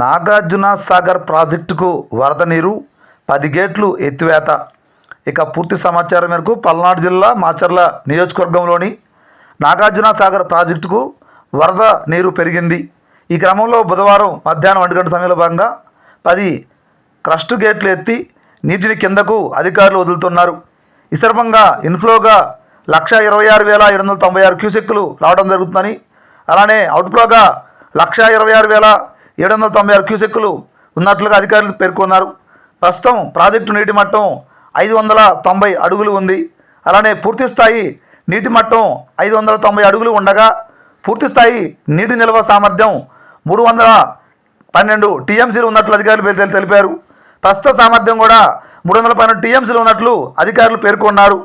నాగార్జున సాగర్ ప్రాజెక్టుకు వరద నీరు పది గేట్లు ఎత్తివేత. ఇక పూర్తి సమాచారం మేరకు పల్నాడు జిల్లా మాచర్ల నియోజకవర్గంలోని నాగార్జున సాగర్ ప్రాజెక్టుకు వరద నీరు పెరిగింది. ఈ క్రమంలో బుధవారం మధ్యాహ్నం ఒంటి గంట సమయంలో భాగంగా పది క్రస్ట్ గేట్లు ఎత్తి నీటిని కిందకు అధికారులు వదులుతున్నారు. ఈ సందర్భంగా ఇన్ఫ్లోగా లక్ష ఇరవై ఆరు వేల ఏడు వందల తొంభై ఆరు క్యూసెక్లు రావడం జరుగుతుందని అలానే అవుట్ఫ్లోగా లక్ష ఇరవై ఆరు వేల ఏడు వందల తొంభై ఆరు క్యూసెక్కులు ఉన్నట్లుగా అధికారులు పేర్కొన్నారు. ప్రస్తుతం ప్రాజెక్టు నీటి మట్టం ఐదు వందల తొంభై అడుగులు ఉంది. అలానే పూర్తిస్థాయి నీటి మట్టం ఐదు వందల తొంభై అడుగులు ఉండగా పూర్తిస్థాయి నీటి నిల్వ సామర్థ్యం మూడు వందల పన్నెండు టీఎంసీలు ఉన్నట్లు అధికారులు తెలిపారు. ప్రస్తుత సామర్థ్యం కూడా మూడు వందల పన్నెండు టీఎంసీలు ఉన్నట్లు అధికారులు పేర్కొన్నారు.